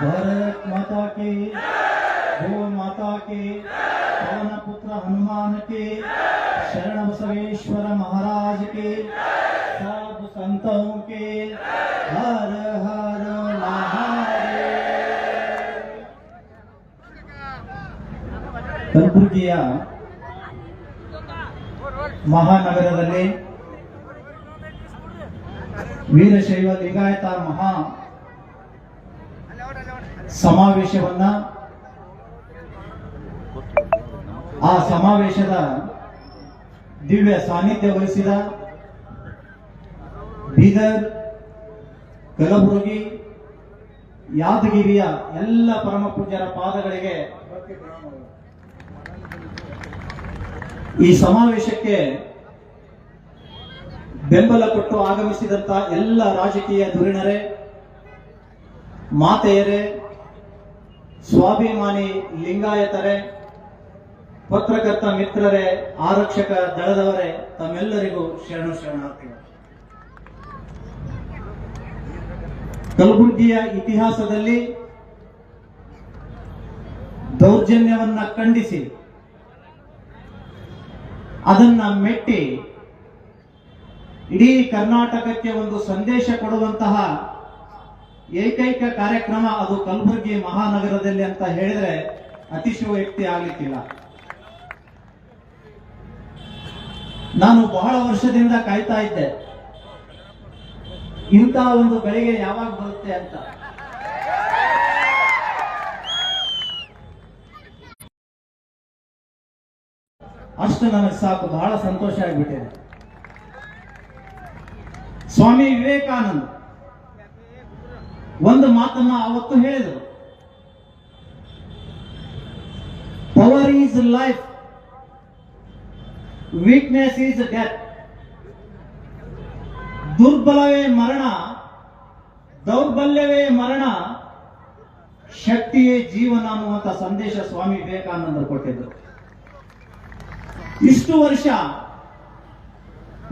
ಭಾರತ್ ಮಾತಾ ಕಿ ಗೋ ಮಾತಾ ಕಿ ಪವನ ಪುತ್ರ ಹನುಮಾನ್ ಕಿ ಶರಣ ಬಸವೇಶ್ವರ ಮಹಾರಾಜ್ ಕಿ ಸಾಧು ಸಂತೋ ಕಿ ಹರ ಹರ ಕಲಬುರಗಿಯ ಮಹಾನಗರದಲ್ಲಿ ವೀರಶೈವ ಲಿಂಗಾಯತ ಮಹಾ ಸಮಾವೇಶವನ್ನ ಆ ಸಮಾವೇಶದ ದಿವ್ಯ ಸಾನ್ನಿಧ್ಯ ವಹಿಸಿದ ಬೀದರ್, ಕಲಬುರಗಿ, ಯಾದಗಿರಿಯ ಎಲ್ಲ ಪರಮ ಪೂಜ್ಯರ ಪಾದಗಳಿಗೆ ಈ ಸಮಾವೇಶಕ್ಕೆ ಬೆಂಬಲ ಕೊಟ್ಟು ಆಗಮಿಸಿದಂತ ಎಲ್ಲ ರಾಜಕೀಯ ಧುರೀಣರೇ, ಮಾತೆಯರೇ ಸ್ವಾಭಿಮಾನಿ ಲಿಂಗಾಯತರೇ, ಪತ್ರಕರ್ತ ಮಿತ್ರರೇ, ಆರಕ್ಷಕ ದಳದವರೇ, ತಮ್ಮೆಲ್ಲರಿಗೂ ಶರಣು ಶರಣಾರ್ಥಿಗಳು. ಕಲಬುರಗಿಯ ಇತಿಹಾಸದಲ್ಲಿ ದೌರ್ಜನ್ಯವನ್ನ ಖಂಡಿಸಿ, ಅದನ್ನ ಮೆಟ್ಟಿ, ಇಡೀ ಕರ್ನಾಟಕಕ್ಕೆ ಒಂದು ಸಂದೇಶ ಕೊಡುವಂತಹ ಏಕೈಕ ಕಾರ್ಯಕ್ರಮ ಅದು ಕಲಬುರಗಿ ಮಹಾನಗರದಲ್ಲಿ ಅಂತ ಹೇಳಿದ್ರೆ ಅತಿಶಯೋಕ್ತಿ ಆಗ್ಲಿಕ್ಕಿಲ್ಲ. ನಾನು ಬಹಳ ವರ್ಷದಿಂದ ಕಾಯ್ತಾ ಇದ್ದೆ. ಇಂತಹ ಒಂದು ಗಳಿಗೆ ಯಾವಾಗ ಬರುತ್ತೆ ಅಂತ. ಅಷ್ಟು ನನಗೆ ಸಾಕು, ಬಹಳ ಸಂತೋಷ ಆಗ್ಬಿಟ್ಟಿದೆ. ಸ್ವಾಮಿ ವಿವೇಕಾನಂದ ಒಂದು ಮಾತನ್ನ ಅವತ್ತು ಹೇಳಿದರು. Power is life weakness is death ದುರ್ಬಲವೇ ಮರಣ, ದೌರ್ಬಲ್ಯವೇ ಮರಣ, ಶಕ್ತಿಯೇ ಜೀವನ ಅನ್ನುವಂಥ ಸಂದೇಶ ಸ್ವಾಮಿ ವಿವೇಕಾನಂದರು ಕೊಟ್ಟಿದ್ದರು. ಇಷ್ಟು ವರ್ಷ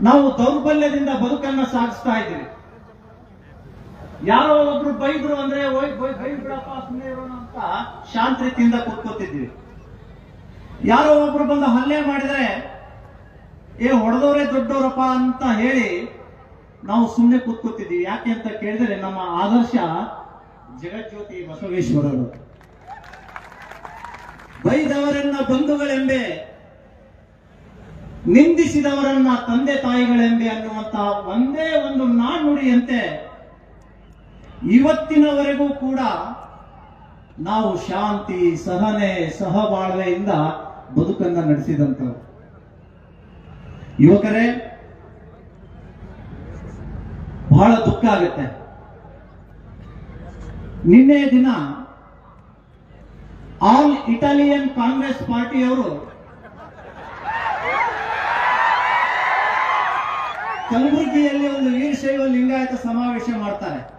ನಾವು ದೌರ್ಬಲ್ಯದಿಂದ ಬದುಕನ್ನ ಸಾಗಿಸ್ತಾ ಇದ್ದೀವಿ. ಯಾರೋ ಒಬ್ರು ಬೈದ್ರು ಅಂದ್ರೆ, ಓಯ್, ಬೈ ಬೈ ಬಿಡಪ್ಪ ಸುಮ್ಮನೆ ಇರೋಣ ಅಂತ ಶಾಂತ ರೀತಿಯಿಂದ ಕೂತ್ಕೋತಿದ್ವಿ. ಯಾರೋ ಒಬ್ರು ಬಂದು ಹಲ್ಲೆ ಮಾಡಿದ್ರೆ, ಏ, ಹೊಡೆದವರೇ ದೊಡ್ಡವರಪ್ಪ ಅಂತ ಹೇಳಿ ನಾವು ಸುಮ್ಮನೆ ಕೂತ್ಕೋತಿದ್ವಿ. ಯಾಕೆ ಅಂತ ಕೇಳಿದ್ರೆ, ನಮ್ಮ ಆದರ್ಶ ಜಗಜ್ಯೋತಿ ಬಸವೇಶ್ವರರು. ಬೈದವರನ್ನ ಬಂಧುಗಳೆಂಬೆ, ನಿಂದಿಸಿದವರನ್ನ ತಂದೆ ತಾಯಿಗಳೆಂಬೆ ಅನ್ನುವಂತಹ ಒಂದೇ ಒಂದು ನಾಣ್ಣುಡಿಯಂತೆ ಇವತ್ತಿನವರೆಗೂ ಕೂಡ ನಾವು ಶಾಂತಿ, ಸಹನೆ ಸಹಬಾಳ್ವೆಯಿಂದ ಬದುಕನ್ನ ನಡೆಸಿದಂಥವ್ರು. ಯುವಕರೇ, ಬಹಳ ದುಃಖ ಆಗುತ್ತೆ. ನಿನ್ನೆ ದಿನ ಆಲ್ ಇಟಾಲಿಯನ್ ಕಾಂಗ್ರೆಸ್ ಪಾರ್ಟಿಯವರು ಕಲಬುರಗಿಯಲ್ಲಿ ಒಂದು ವೀರಶೈವ ಲಿಂಗಾಯತ ಸಮಾವೇಶ ಮಾಡ್ತಾರೆ.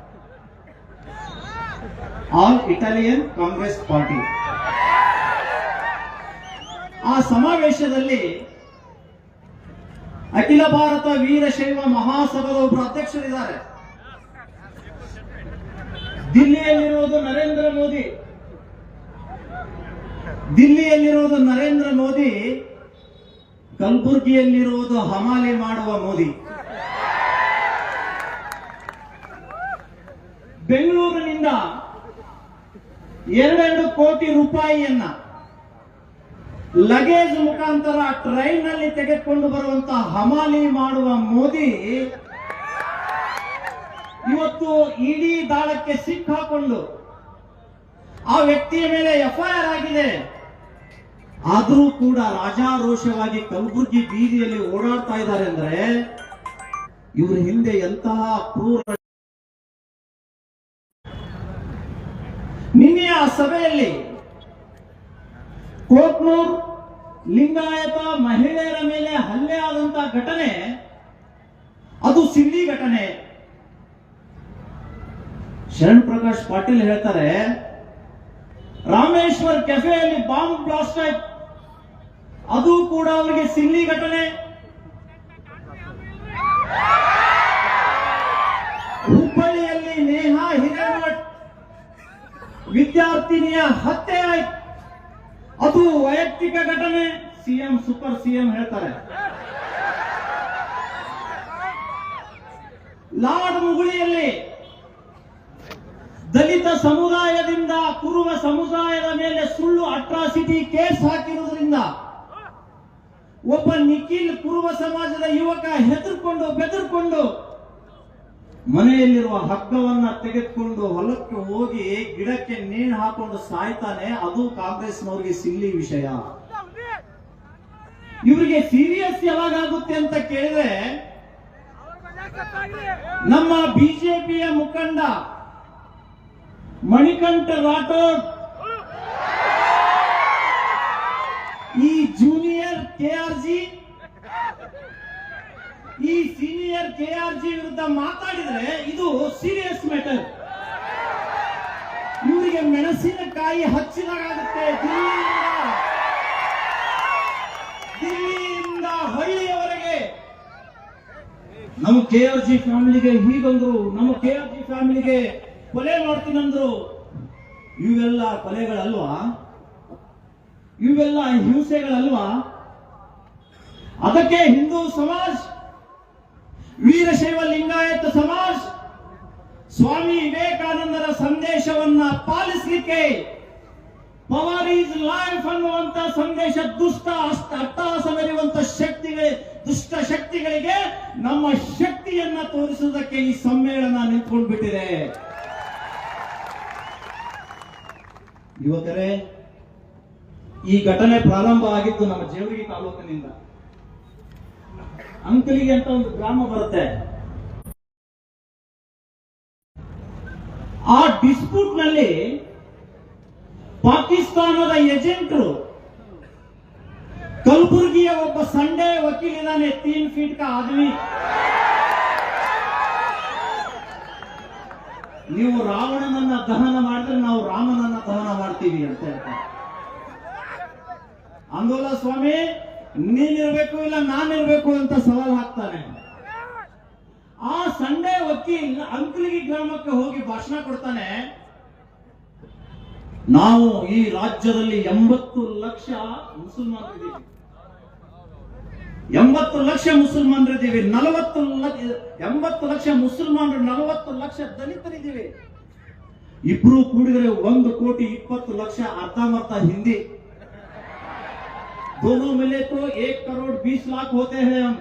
ಆಲ್ ಇಟಾಲಿಯನ್ ಕಾಂಗ್ರೆಸ್ ಪಾರ್ಟಿ ಆ ಸಮಾವೇಶದಲ್ಲಿ ಅಖಿಲ ಭಾರತ ವೀರಶೈವ ಮಹಾಸಭಾದ ಒಬ್ಬರು ಅಧ್ಯಕ್ಷರಿದ್ದಾರೆ. ದಿಲ್ಲಿಯಲ್ಲಿರುವುದು ನರೇಂದ್ರ ಮೋದಿ. ದಿಲ್ಲಿಯಲ್ಲಿರುವುದು ನರೇಂದ್ರ ಮೋದಿ. ಕಲಬುರ್ಗಿಯಲ್ಲಿರುವುದು ಹಮಾಲಿ ಮಾಡುವ ಮೋದಿ. ಬೆಂಗಳೂರಿನಿಂದ ಎರಡೆರಡು ಕೋಟಿ ರೂಪಾಯಿಯನ್ನ ಲಗೇಜ್ ಮುಖಾಂತರ ಟ್ರೈನ್ನಲ್ಲಿ ತೆಗೆದುಕೊಂಡು ಬರುವಂತ ಹಮಾಲಿ ಮಾಡುವ ಮೋದಿ, ಇವತ್ತು ಇಡೀ ದಾಳಕ್ಕೆ ಸಿಕ್ಕಾಕೊಂಡು ಆ ವ್ಯಕ್ತಿಯ ಮೇಲೆ ಎಫ್ಐಆರ್ ಆಗಿದೆ. ಆದರೂ ಕೂಡ ರಾಜಾರೋಷವಾಗಿ ಕಲಬುರ್ಗಿ ಬೀದಿಯಲ್ಲಿ ಓಡಾಡ್ತಾ ಇದ್ದಾರೆ ಅಂದ್ರೆ ಇವ್ರ ಹಿಂದೆ ಎಂತಹ ಕ್ರೂರ ನಿನ್ನೆಯ ಸಭೆಯಲ್ಲಿ ಕೋಟ್ನೂರ್ ಲಿಂಗಾಯತ ಮಹಿಳೆಯರ ಮೇಲೆ ಹಲ್ಲೆ ಆದಂತಹ ಘಟನೆ, ಅದು ಸಿಲ್ಲಿ ಘಟನೆ. ಶರಣ್ ಪ್ರಕಾಶ್ ಪಾಟೀಲ್ ಹೇಳ್ತಾರೆ, ರಾಮೇಶ್ವರ್ ಕೆಫೆಯಲ್ಲಿ ಬಾಂಬ್ ಬ್ಲಾಸ್ಟ್ ಆಯ್ತು. ಅದು ಕೂಡ ಅವರಿಗೆ ಸಿಲ್ಲಿ ಘಟನೆ. ವಿದ್ಯಾರ್ಥಿನಿಯ ಹತ್ಯೆ ಆಯ್ತು ಅದು ವೈಯಕ್ತಿಕ ಘಟನೆ, C M, super C M ಹೇಳ್ತಾರೆ. ಲಾರ್ಡ್ ಮುಗುಳಿಯಲ್ಲಿ ದಲಿತ ಸಮುದಾಯದಿಂದ ಕುರುಬ ಸಮುದಾಯದ ಮೇಲೆ ಸುಳ್ಳು ಅಟ್ರಾಸಿಟಿ ಕೇಸ್ ಹಾಕಿರುವುದರಿಂದ ಒಬ್ಬ ನಿಖಿಲ್ ಕುರುಬ ಸಮಾಜದ ಯುವಕ ಹೆದರ್ಕೊಂಡು ಬೆದರ್ಕೊಂಡು ಮನೆಯಲ್ಲಿರುವ ಹಗ್ಗವನ್ನ ತೆಗೆದುಕೊಂಡು ಹೊಲಕ್ಕೆ ಹೋಗಿ ಗಿಡಕ್ಕೆ ನೀರು ಹಾಕೊಂಡು ಸಾಯ್ತಾನೆ, ಅದು ಕಾಂಗ್ರೆಸ್ನವ್ರಿಗೆ ಸಿಲ್ಲಿ ವಿಷಯ. ಇವರಿಗೆ ಸೀರಿಯಸ್ ಯಾವಾಗುತ್ತೆ ಅಂತ ಕೇಳಿದ್ರೆ, ನಮ್ಮ ಬಿಜೆಪಿಯ ಮುಖಂಡ ಮಣಿಕಂಠ ರಾಠೋಡ್, ಈ ಜೂನಿಯರ್ ಕೆಆರ್ಜಿ ಈ ಸೀನಿಯರ್ ಕೆ ಆರ್ ಜಿ ವಿರುದ್ಧ ಮಾತಾಡಿದ್ರೆ ಇದು ಸೀರಿಯಸ್ ಮ್ಯಾಟರ್ ಇವರಿಗೆ ಮೆಣಸಿನಕಾಯಿ ಹಚ್ಚಿದಾಗುತ್ತೆ ದಿಲ್ಲಿಯಿಂದ. ದಿಲ್ಲಿಯಿಂದ ಹಳ್ಳಿಯವರೆಗೆ. ನಮ್ಮ ಕೆ ಆರ್ ಜಿ ಫ್ಯಾಮಿಲಿಗೆ ಹೀಗಂದ್ರು, ನಮ್ಮ ಕೆ ಆರ್ ಜಿ ಫ್ಯಾಮಿಲಿಗೆ ಕೊಲೆ ಮಾಡ್ತೀನಂದ್ರು. ಇವೆಲ್ಲ ಕೊಲೆಗಳಲ್ವಾ? ಇವೆಲ್ಲ ಹಿಂಸೆಗಳಲ್ವಾ? ಅದಕ್ಕೆ ಹಿಂದೂ ಸಮಾಜ್ ವೀರಶೈವ ಲಿಂಗಾಯತ ಸಮಾಜ, ಸ್ವಾಮಿ ವಿವೇಕಾನಂದರ ಸಂದೇಶವನ್ನ ಪಾಲಿಸಲಿಕ್ಕೆ ಪವರ್ ಈಸ್ ಲೈಫ್ ಅನ್ನುವಂತ ಸಂದೇಶ ದುಷ್ಟ ಅಷ್ಟ ಅಟ್ಟಹಾಸ ಮೆರೆಯುವಂತ ಶಕ್ತಿಗಳೇ ದುಷ್ಟ ಶಕ್ತಿಗಳಿಗೆ ನಮ್ಮ ಶಕ್ತಿಯನ್ನ ತೋರಿಸುವುದಕ್ಕೆ ಈ ಸಮ್ಮೇಳನ ನಿಂತ್ಕೊಂಡು ಬಿಟ್ಟಿದೆ ಯುವಕರೇ, ಈ ಘಟನೆ ಪ್ರಾರಂಭ ಆಗಿದ್ದು ನಮ್ಮ ಜೇವರಿ ತಾಲೂಕಿನಿಂದ. ಅಂಕಲಿಗೆ ಅಂತ ಒಂದು ಗ್ರಾಮ ಬರುತ್ತೆ. ಆ ಡಿಸ್ಪ್ಯೂಟ್ನಲ್ಲಿ ಪಾಕಿಸ್ತಾನದ ಏಜೆಂಟ್ರು ಕಲಬುರಗಿಯ ಒಬ್ಬ ಸಂಡೆ ವಕೀಲಿದಾನೆ ತೀನ್ ಫೀಟ್ ಕಾ ನೀವು ರಾವಣನನ್ನ ದಹನ ಮಾಡಿದ್ರೆ ನಾವು ರಾಮನನ್ನ ದಹನ ಮಾಡ್ತೀವಿ ಅಂತ ಹೇಳ್ತಾರೆ. ಅಂದೋಲ ಸ್ವಾಮಿ ನೀನಿರ್ಬೇಕು ಇಲ್ಲ ನಾನಿರ್ಬೇಕು ಅಂತ ಸವಾಲ್ ಹಾಕ್ತಾನೆ. ಆ ಸಂಡೆ ವಕೀಲ್ ಅಂಕಲಿಗಿ ಗ್ರಾಮಕ್ಕೆ ಹೋಗಿ ಭಾಷಣ ಕೊಡ್ತಾನೆ. ನಾವು ಈ ರಾಜ್ಯದಲ್ಲಿ ಎಂಬತ್ತು ಲಕ್ಷ ಮುಸಲ್ಮಾನರಿದ್ದೀವಿ. ಎಂಬತ್ತು ಲಕ್ಷ ಮುಸಲ್ಮಾನರಿದ್ದೀವಿ. ನಲವತ್ತು ಲಕ್ಷ, ಎಂಬತ್ತು ಲಕ್ಷ ಮುಸಲ್ಮಾನರು, ನಲವತ್ತು ಲಕ್ಷ ದಲಿತರಿದ್ದೀವಿ. ಇಬ್ರು ಕೂಡಿದ್ರೆ ಒಂದು ಕೋಟಿ ಇಪ್ಪತ್ತು ಲಕ್ಷ ಅರ್ಧಮರ್ಧ ಹಿಂದಿ. दोनों मिले तो एक करोड़ बीस लाख होते हैं हम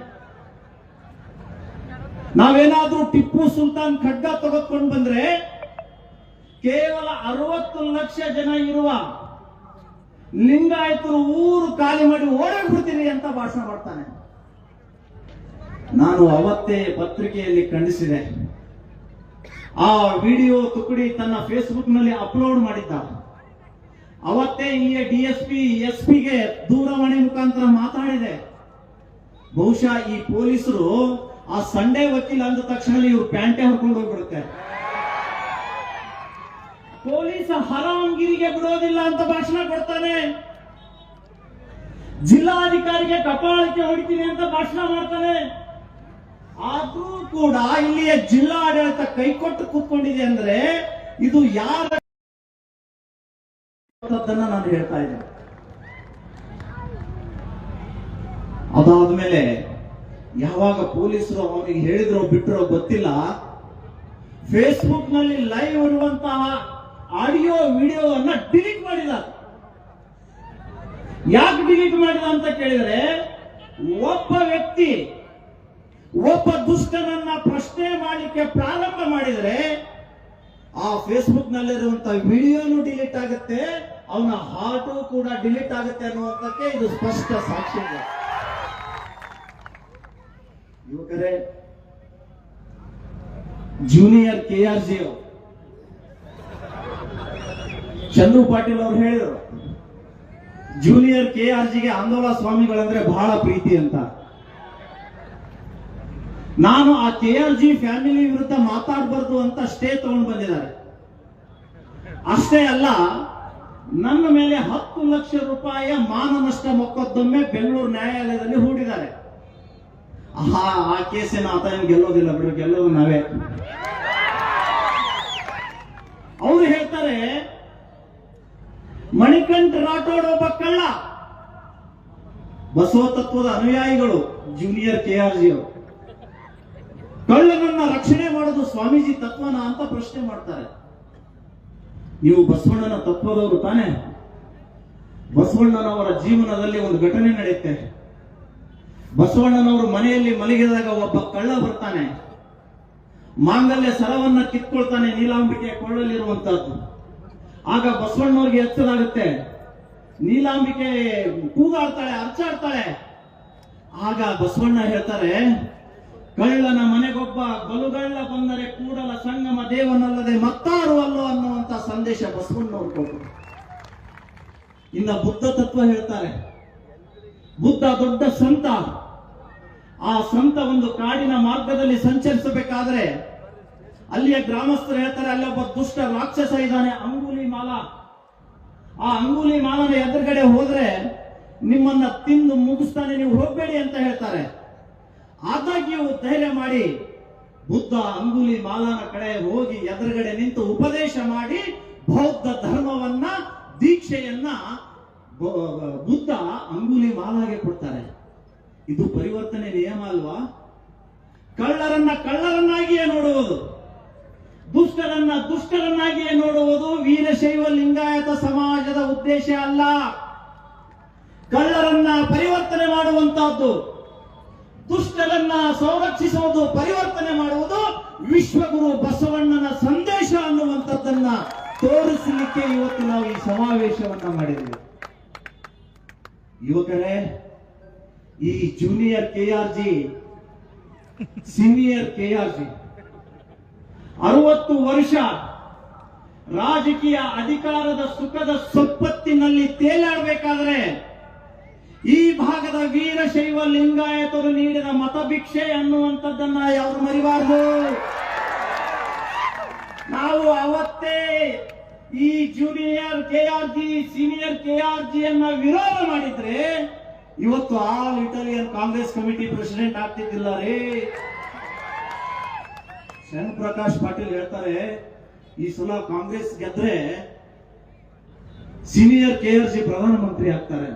ನಾವೇನಾದ್ರೂ ಟಿಪ್ಪು ಸುಲ್ತಾನ್ ಖಡ್ಗ ತೆಗೆದುಕೊಂಡು ಬಂದ್ರೆ ಕೇವಲ ಅರವತ್ತು ಲಕ್ಷ ಜನ ಇರುವ ಲಿಂಗಾಯತರು ಊರು ಖಾಲಿ ಮಾಡಿ ಓಡಾಡ್ಬಿಡ್ತೀನಿ ಅಂತ ಭಾಷಣ ಮಾಡ್ತಾನೆ ನಾನು ಅವತ್ತೇ ಪತ್ರಿಕೆಯಲ್ಲಿ ಖಂಡಿಸಿದೆ ಆ ವಿಡಿಯೋ ತುಕಡಿ ತನ್ನ ಫೇಸ್ಬುಕ್ ನಲ್ಲಿ ಅಪ್ಲೋಡ್ ಮಾಡಿದ್ದ ಅವತ್ತೇ ಇಲ್ಲಿಯ ಡಿ ಎಸ್ ಪಿ, ಎಸ್ ಪಿಗೆ ದೂರವಾಣಿ ಮುಖಾಂತರ ಮಾತಾಡಿದೆ. ಬಹುಶಃ ಈ ಪೊಲೀಸರು ಆ ಸಂಡೇ ವಕೀಲ ಅಂದ ತಕ್ಷಣ ಇವ್ರು ಪ್ಯಾಂಟೆ ಹೊಡ್ಕೊಂಡು ಹೋಗ್ಬಿಡುತ್ತೆ. ಪೊಲೀಸ್ ಹರಾಮ್ಗಿರಿಗೆ ಬಿಡೋದಿಲ್ಲ ಅಂತ ಭಾಷಣ ಕೊಡ್ತಾನೆ. ಜಿಲ್ಲಾಧಿಕಾರಿಗೆ ಕಪಾಳಕ್ಕೆ ಹೊಡಿತೀನಿ ಅಂತ ಭಾಷಣ ಮಾಡ್ತಾನೆ. ಆದ್ರೂ ಕೂಡ ಇಲ್ಲಿಯ ಜಿಲ್ಲಾಡಳಿತ ಕೈಕೊಟ್ಟು ಕೂತ್ಕೊಂಡಿದೆ ಅಂದ್ರೆ ಇದು ಯಾರ ಅದನ್ನ ನಾನು ಹೇಳ್ತಾ ಇದ್ದೇನೆ. ಅದಾದ್ಮೇಲೆ ಯಾವಾಗ ಪೊಲೀಸರು ಅವನಿಗೆ ಹೇಳಿದ್ರು ಬಿಟ್ಟರೋ ಗೊತ್ತಿಲ್ಲ. ಫೇಸ್ಬುಕ್ನಲ್ಲಿ ಲೈವ್ ಇರುವಂತಹ ಆಡಿಯೋ ವಿಡಿಯೋ ಅನ್ನ ಡಿಲೀಟ್ ಮಾಡಿಲ್ಲ ಯಾಕೆ ಡಿಲೀಟ್ ಮಾಡಿದ ಅಂತ ಕೇಳಿದ್ರೆ, ಒಬ್ಬ ವ್ಯಕ್ತಿ ಒಬ್ಬ ದುಷ್ಟನನ್ನ ಪ್ರಶ್ನೆ ಮಾಡಲಿಕ್ಕೆ ಪ್ರಾರಂಭ ಮಾಡಿದರೆ, ಆ ಫೇಸ್ಬುಕ್ ನಲ್ಲಿರುವಂತಹ ವಿಡಿಯೋನು ಡಿಲೀಟ್ ಆಗುತ್ತೆ. ಅವನ ಹಾರ್ಟು ಕೂಡ ಡಿಲೀಟ್ ಆಗುತ್ತೆ ಅನ್ನುವಂಥಕ್ಕೆ ಇದು ಸ್ಪಷ್ಟ ಸಾಕ್ಷಿ ಯುವಕರೇ junior K R G Chandru Patil ಅವರು ಹೇಳಿದರು ಜೂನಿಯರ್ ಕೆ ಆರ್ ಜಿಗೆ ಆಂದೋಲ ಸ್ವಾಮಿಗಳಂದ್ರೆ ಬಹಳ ಪ್ರೀತಿ ಅಂತ. ನಾನು ಆ ಕೆ ಆರ್ ಜಿ ಫ್ಯಾಮಿಲಿ ವಿರುದ್ಧ ಮಾತಾಡಬಾರ್ದು ಅಂತ ಸ್ಟೇ ತಗೊಂಡು ಬಂದಿದ್ದಾರೆ. ಅಷ್ಟೇ ಅಲ್ಲ ನನ್ನ ಮೇಲೆ ಹತ್ತು ಲಕ್ಷ ರೂಪಾಯಿಯ ಮಾನನಷ್ಟ ಮೊಕದ್ದಮೆ ಬೆಂಗಳೂರು ನ್ಯಾಯಾಲಯದಲ್ಲಿ ಹೂಡಿದ್ದಾರೆ. ಆಹಾ, ಆ ಕೇಸಿನ ಆತ ಗೆಲ್ಲೋದಿಲ್ಲ ಬಿಡು, ಗೆಲ್ಲೋದು ನಾವೇ. ಅವರು ಹೇಳ್ತಾರೆ, ಮಣಿಕಂಠ ರಾಠೋಡ್ ಒಬ್ಬ ಕಳ್ಳ. ಬಸವ ತತ್ವದ ಅನುಯಾಯಿಗಳು ಜೂನಿಯರ್ ಕೆ ಆರ್ ಜಿ ಅವರು. ಕಳ್ಳನನ್ನ ರಕ್ಷಣೆ ಮಾಡೋದು ಸ್ವಾಮೀಜಿ ತತ್ವನ ಅಂತ ಪ್ರಶ್ನೆ ಮಾಡ್ತಾರೆ. ನೀವು ಬಸವಣ್ಣನ ತತ್ವದವರು ತಾನೆ? ಬಸವಣ್ಣನವರ ಜೀವನದಲ್ಲಿ ಒಂದು ಘಟನೆ ನಡೆಯುತ್ತೆ. ಬಸವಣ್ಣನವರು ಮನೆಯಲ್ಲಿ ಮಲಗಿದಾಗ ಒಬ್ಬ ಕಳ್ಳ ಬರ್ತಾನೆ. ಮಾಂಗಲ್ಯ ಸರವನ್ನ ಕಿತ್ಕೊಳ್ತಾನೆ ನೀಲಾಂಬಿಕೆ ಕೊಳ್ಳಲಿರುವಂತಹದ್ದು. ಆಗ ಬಸವಣ್ಣವ್ರಿಗೆ ಎಚ್ಚರಾಗುತ್ತೆ. ನೀಲಾಂಬಿಕೆ ಕೂಗಾಡ್ತಾಳೆ, ಅರ್ಚಾಡ್ತಾಳೆ. ಆಗ ಬಸವಣ್ಣ ಹೇಳ್ತಾರೆ ಕಳ್ಳನ ಮನೆಗೊಬ್ಬ ಬಲುಗಳ್ಳ ಬಂದರೆ ಕೂಡಲ ಸಂಗಮ ದೇವನಲ್ಲದೆ ಮತ್ತಾರು ಅಲ್ಲೋ ಅನ್ನುವಂತ ಸಂದೇಶ ಬಸವಣ್ಣವ್ರು ಕೊಟ್ಟರು ಇನ್ನ ಬುದ್ಧ ತತ್ವ ಹೇಳ್ತಾರೆ. ಬುದ್ಧ ದೊಡ್ಡ ಸಂತ. ಆ ಸಂತ ಒಂದು ಕಾಡಿನ ಮಾರ್ಗದಲ್ಲಿ ಸಂಚರಿಸಬೇಕಾದ್ರೆ ಅಲ್ಲಿಯ ಗ್ರಾಮಸ್ಥರು ಹೇಳ್ತಾರೆ, ಅಲ್ಲೊಬ್ಬ ದುಷ್ಟ ರಾಕ್ಷಸ ಇದ್ದಾನೆ, ಅಂಗುಲಿ ಮಾಲ. ಆ ಅಂಗುಲಿ ಮಾಲನ ಎದುರುಗಡೆ ಹೋದ್ರೆ ನಿಮ್ಮನ್ನ ತಿಂದು ಮುಗಿಸ್ತಾನೆ, ನೀವು ಹೋಗ್ಬೇಡಿ ಅಂತ ಹೇಳ್ತಾರೆ. ಆದಾಗ್ಯೂ ಧೈರ್ಯ ಮಾಡಿ ಬುದ್ಧ ಅಂಗುಲಿ ಮಾಲನ ಕಡೆ ಹೋಗಿ ಎದುರುಗಡೆ ನಿಂತು ಉಪದೇಶ ಮಾಡಿ ಬೌದ್ಧ ಧರ್ಮವನ್ನ, ದೀಕ್ಷೆಯನ್ನ ಬುದ್ಧ ಅಂಗುಲಿ ಮಾಲಾಗೆ ಕೊಡ್ತಾರೆ. ಇದು ಪರಿವರ್ತನೆ ನಿಯಮ ಅಲ್ವಾ? ಕಳ್ಳರನ್ನ ಕಳ್ಳರನ್ನಾಗಿಯೇ ನೋಡುವುದು, ದುಷ್ಟರನ್ನ ದುಷ್ಟರನ್ನಾಗಿಯೇ ನೋಡುವುದು ವೀರಶೈವ ಲಿಂಗಾಯತ ಸಮಾಜದ ಉದ್ದೇಶ ಅಲ್ಲ. ಕಳ್ಳರನ್ನ ಪರಿವರ್ತನೆ ಮಾಡುವಂತಹದ್ದು. ದುಷ್ಟರನ್ನ ಸಂರಕ್ಷಿಸುವುದು, ಪರಿವರ್ತನೆ ಮಾಡುವುದು ವಿಶ್ವಗುರು ಬಸವಣ್ಣನ ಸಂದೇಶ ಅನ್ನುವಂಥದ್ದನ್ನ ತೋರಿಸಲಿಕ್ಕೆ ಇವತ್ತು ನಾವು ಈ ಸಮಾವೇಶವನ್ನ ಮಾಡಿದ್ದೇವೆ ಯುವಕರೇ, ಈ junior K R G senior K R G ಅರವತ್ತು ವರ್ಷ ರಾಜಕೀಯ ಅಧಿಕಾರದ ಸುಖದ ಸಂಪತ್ತಿನಲ್ಲಿ ತೇಲಾಡಬೇಕಾದ್ರೆ ಈ ಭಾಗದ ವೀರಶೈವ ಲಿಂಗಾಯತರು ನೀಡಿದ ಮತಭಿಕ್ಷೆ ಅನ್ನುವಂಥದ್ದನ್ನ ಯಾರು ಮರಿಬಾರದು ನಾವು ಅವತ್ತೇ ಈ junior K R G senior K R G ಅನ್ನ ವಿರೋಧ ಮಾಡಿದ್ರೆ ಇವತ್ತು all Italian Congress committee president ಆಗ್ತಿದ್ದಿಲ್ಲ ರೀ ಶರಣ್ ಪ್ರಕಾಶ್ ಪಾಟೀಲ್ ಹೇಳ್ತಾರೆ, ಈ ಸಲ ಕಾಂಗ್ರೆಸ್ ಗೆದ್ರೆ ಸೀನಿಯರ್ ಕೆ ಆರ್ ಜಿ ಪ್ರಧಾನಮಂತ್ರಿ ಆಗ್ತಾರೆ.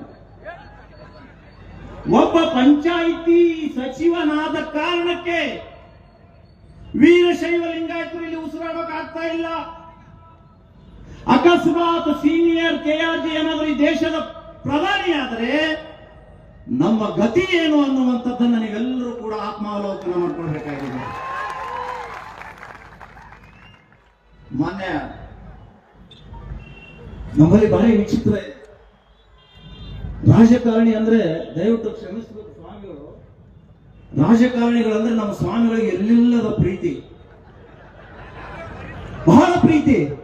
ಒಬ್ಬ ಪಂಚಾಯಿತಿ ಸಚಿವನಾದ ಕಾರಣಕ್ಕೆ ವೀರಶೈವ ಲಿಂಗಾಯತರು ಇಲ್ಲಿ ಇಲ್ಲ. ಅಕಸ್ಮಾತ್ ಸೀನಿಯರ್ ಕೆ ಆರ್ ಜಿ ಏನಾದರೂ ಈ ದೇಶದ ಪ್ರಧಾನಿ ಆದರೆ ನಮ್ಮ ಗತಿ ಏನು ಅನ್ನುವಂಥದ್ದನ್ನು ನೀವೆಲ್ಲರೂ ಕೂಡ ಆತ್ಮಾವಲೋಕನ ಮಾಡ್ಕೊಳ್ಬೇಕಾಗಿದೆ. ಮೊನ್ನೆ ನಮ್ಮಲ್ಲಿ ಭಾರಿ ವಿಚಿತ್ರ ಇದೆ. ರಾಜಕಾರಣಿ ಅಂದ್ರೆ ದಯವಿಟ್ಟು ಕ್ಷಮಿಸಬೇಕು ಸ್ವಾಮಿಗಳು. ರಾಜಕಾರಣಿಗಳಂದ್ರೆ ನಮ್ಮ ಸ್ವಾಮಿಗಳಿಗೆ ಎಲ್ಲಿಲ್ಲದ ಪ್ರೀತಿ. ಬಹಳ ಪ್ರೀತಿ.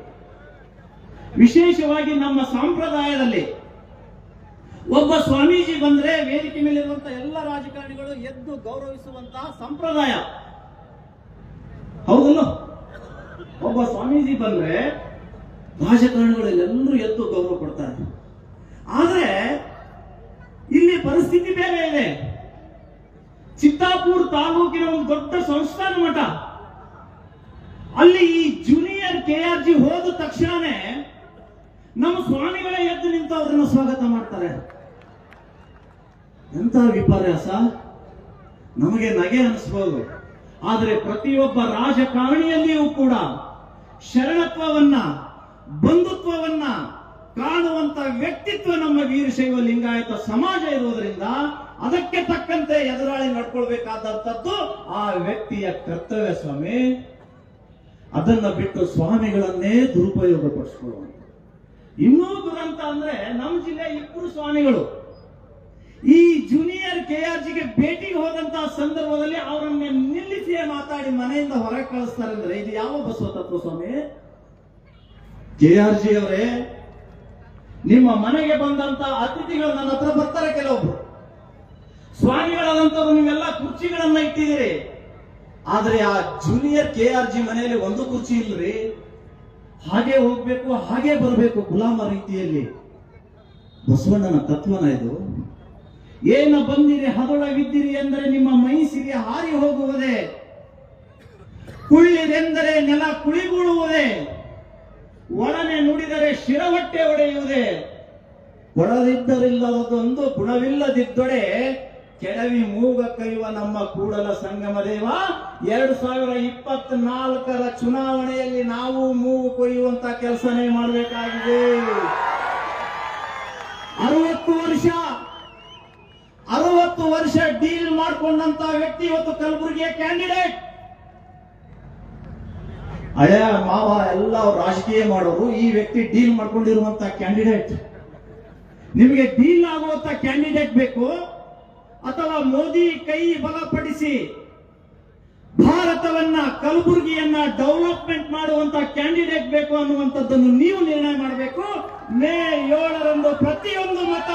ವಿಶೇಷವಾಗಿ ನಮ್ಮ ಸಂಪ್ರದಾಯದಲ್ಲಿ ಒಬ್ಬ ಸ್ವಾಮೀಜಿ ಬಂದ್ರೆ ವೇದಿಕೆ ಮೇಲಿರುವಂತಹ ಎಲ್ಲ ರಾಜಕಾರಣಿಗಳು ಎದ್ದು ಗೌರವಿಸುವಂತಹ ಸಂಪ್ರದಾಯ. ಹೌದಲ್ಲ? ಒಬ್ಬ ಸ್ವಾಮೀಜಿ ಬಂದ್ರೆ ರಾಜಕಾರಣಿಗಳೆಲ್ಲರೂ ಎದ್ದು ಗೌರವ ಕೊಡ್ತಾರೆ. ಆದ್ರೆ ಇಲ್ಲಿ ಪರಿಸ್ಥಿತಿ ಬೇರೆ ಇದೆ. ಚಿತ್ತಾಪುರ ತಾಲೂಕಿನ ಒಂದು ದೊಡ್ಡ ಸಂಸ್ಥಾನ ಮಠ. ಅಲ್ಲಿ ಈ ಜೂನಿಯರ್ ಕೆ ಆರ್ ಜಿ ಹೋದ ತಕ್ಷಣನೇ ನಮ್ಮ ಸ್ವಾಮಿಗಳೇ ಎದ್ದು ನಿಂತು ಅವರನ್ನು ಸ್ವಾಗತ ಮಾಡ್ತಾರೆ. ಎಂತ ವಿಪರ್ಯಾಸ? ನಮಗೆ ನಗೆ ಅನಿಸ್ಬೋದು. ಆದರೆ ಪ್ರತಿಯೊಬ್ಬ ರಾಜಕಾರಣಿಯಲ್ಲಿಯೂ ಕೂಡ ಶರಣತ್ವವನ್ನ, ಬಂಧುತ್ವವನ್ನ ಕಾಣುವಂತ ವ್ಯಕ್ತಿತ್ವ ನಮ್ಮ ವೀರಶೈವ ಲಿಂಗಾಯತ ಸಮಾಜ ಇರುವುದರಿಂದ ಅದಕ್ಕೆ ತಕ್ಕಂತೆ ಎದುರಾಳಿ ನಡ್ಕೊಳ್ಬೇಕಾದಂಥದ್ದು ಆ ವ್ಯಕ್ತಿಯ ಕರ್ತವ್ಯ ಸ್ವಾಮಿ. ಅದನ್ನ ಬಿಟ್ಟು ಸ್ವಾಮಿಗಳನ್ನೇ ದುರುಪಯೋಗ ಪಡಿಸ್ಕೊಳ್ಳುವಂತ ಇನ್ನೂ ದುರಂತ ಅಂದ್ರೆ ನಮ್ಮ ಜಿಲ್ಲೆ ಇಬ್ಬರು ಸ್ವಾಮಿಗಳು. ಈ ಜೂನಿಯರ್ ಕೆ ಆರ್ ಜಿಗೆ ಭೇಟಿಗೆ ಹೋದಂತಹ ಸಂದರ್ಭದಲ್ಲಿ ಅವರನ್ನ ನಿಲ್ಲಿಸಿ ಮಾತಾಡಿ ಮನೆಯಿಂದ ಹೊರಗೆ ಕಳಿಸ್ತಾರೆ ಅಂದ್ರೆ ಇದು ಯಾವ ಬಸವ ತತ್ವ ಸ್ವಾಮಿ? ಕೆ ಆರ್ ಜಿ ಅವರೇ ನಿಮ್ಮ ಮನೆಗೆ ಬಂದಂತ ಅತಿಥಿಗಳು ನನ್ನ ಹತ್ರ ಬರ್ತಾರೆ ಕೆಲವೊಬ್ರು. ಸ್ವಾಮಿಗಳಾದಂತವ್ರು ನೀವೆಲ್ಲ ಕುರ್ಚಿಗಳನ್ನ ಇಟ್ಟಿದ್ದೀರಿ. ಆದ್ರೆ ಆ ಜೂನಿಯರ್ ಕೆ ಆರ್ ಜಿ ಮನೆಯಲ್ಲಿ ಒಂದು ಕುರ್ಚಿ ಇಲ್ರಿ. ಹಾಗೆ ಹೋಗ್ಬೇಕು, ಹಾಗೆ ಬರಬೇಕು ಗುಲಾಮ ರೀತಿಯಲ್ಲಿ. ಬಸವಣ್ಣನ ತತ್ವನ ಇದು. ಏನ ಬಂದಿರಿ, ಹದೊಳಗಿದ್ದೀರಿ ಅಂದ್ರೆ ನಿಮ್ಮ ಮೈಸಿಗೆ ಹಾರಿ ಹೋಗುವುದೇ. ಕುಳ್ಳಿರೆಂದರೆ ನೆಲ ಕುಳಿಗೂಳುವುದೇ ಒಳನೆ ನುಡಿದರೆ ಶಿರವಟ್ಟೆ ಒಡೆಯುವುದೇ? ಒಡದಿದ್ದರಿಲ್ಲದೊಂದು ಗುಣವಿಲ್ಲದಿದ್ದೊಡೆ ಕೆಡವಿ ಮೂಗ ಕೈಯುವ ನಮ್ಮ ಕೂಡಲ ಸಂಗಮ ದೇವ ಎರಡು ಸಾವಿರ ಇಪ್ಪತ್ನಾಲ್ಕರ ಚುನಾವಣೆಯಲ್ಲಿ ನಾವು ಮೂಗು ಕೊಯ್ಯುವಂತ ಕೆಲಸನೇ ಮಾಡಬೇಕಾಗಿದೆ. ಅರವತ್ತು ವರ್ಷ ಅರವತ್ತು ವರ್ಷ ಡೀಲ್ ಮಾಡಿಕೊಂಡಂತ ವ್ಯಕ್ತಿ ಇವತ್ತು ಕಲಬುರಗಿಯ ಕ್ಯಾಂಡಿಡೇಟ್. ಹಳೆಯ ಮಾವ ಎಲ್ಲ ರಾಜಕೀಯ ಮಾಡೋರು ಈ ವ್ಯಕ್ತಿ ಡೀಲ್ ಮಾಡ್ಕೊಂಡಿರುವಂತ ಕ್ಯಾಂಡಿಡೇಟ್. ನಿಮಗೆ ಡೀಲ್ ಆಗುವಂತ ಕ್ಯಾಂಡಿಡೇಟ್ ಬೇಕು ಅಥವಾ ಮೋದಿ ಕೈ ಬಲಪಡಿಸಿ ಭಾರತವನ್ನ ಕಲಬುರಗಿಯನ್ನ ಡೆವಲಪ್ಮೆಂಟ್ ಮಾಡುವಂತ ಕ್ಯಾಂಡಿಡೇಟ್ ಬೇಕು ಅನ್ನುವಂಥದ್ದನ್ನು ನೀವು ನಿರ್ಣಯ ಮಾಡಬೇಕು. ಮೇ ಏಳರಂದು ಪ್ರತಿಯೊಂದು ಮತ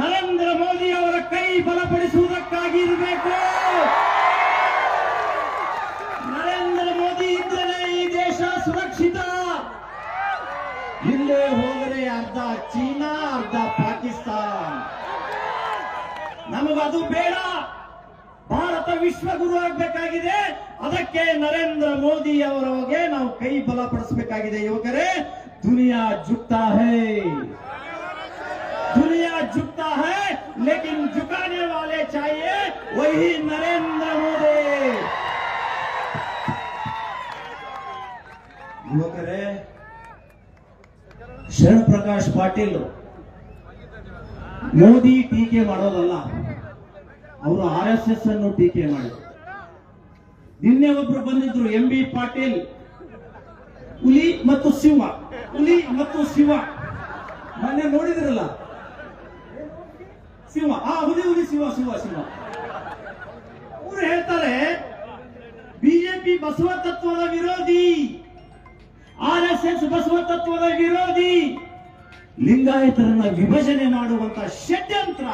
ನರೇಂದ್ರ ಮೋದಿ ಅವರ ಕೈ ಬಲಪಡಿಸುವುದಕ್ಕಾಗಿ ಇರಬೇಕು. ಚೀನಾ ಅರ್ಧ ಪಾಕಿಸ್ತಾನ್. ನಮಗದು ಬೇಡ. ಭಾರತ ವಿಶ್ವ ಗುರು ಆಗ್ಬೇಕಾಗಿದೆ. ಅದಕ್ಕೆ ನರೇಂದ್ರ ಮೋದಿ ಅವರಿಗೆ ನಾವು ಕೈ ಬಲಪಡಿಸಬೇಕಾಗಿದೆ ಯುವಕರೇ. ದುನಿಯಾ ಜುಕ್ತಾ ಹೇ. ದುನಿಯಾ ಜುಕ್ತಾ ಹೇ. ಲೇಕಿನ್ ಜುಕಾನೆ ವಾಲೆ ಚಾಹಿಯೇ ವಹಿ ನರೇಂದ್ರ ಮೋದಿ. ಯುವಕರೇ ಶರಣ್ ಪ್ರಕಾಶ್ ಪಾಟೀಲ್ ಮೋದಿ ಟೀಕೆ ಮಾಡೋದಲ್ಲ, ಅವರು ಆರ್ ಎಸ್ ಎಸ್ ಅನ್ನು ಟೀಕೆ ಮಾಡಿದ್ರು. ನಿನ್ನೆ ಒಬ್ರು ಬಂದಿದ್ರು, ಎಂ ಬಿ ಪಾಟೀಲ್, ಹುಲಿ ಮತ್ತು ಸಿಂಹ, ಹುಲಿ ಮತ್ತು ಶಿವ ಮೊನ್ನೆ ನೋಡಿದ್ರಲ್ಲ? ಸಿಂಹ, ಆ ಹುಲಿ ಹುಲಿ ಶಿವ ಶಿವ ಶಿವ ಅವ್ರು ಹೇಳ್ತಾರೆ ಬಿಜೆಪಿ ಬಸವ ತತ್ವದ ವಿರೋಧಿ. ಆರ್ ಎಸ್ ಎಸ್ ಬಸವ ತತ್ವದ ವಿರೋಧಿ ಲಿಂಗಾಯತರನ್ನ ವಿಭಜನೆ ಮಾಡುವಂತ ಷಡ್ಯಂತ್ರ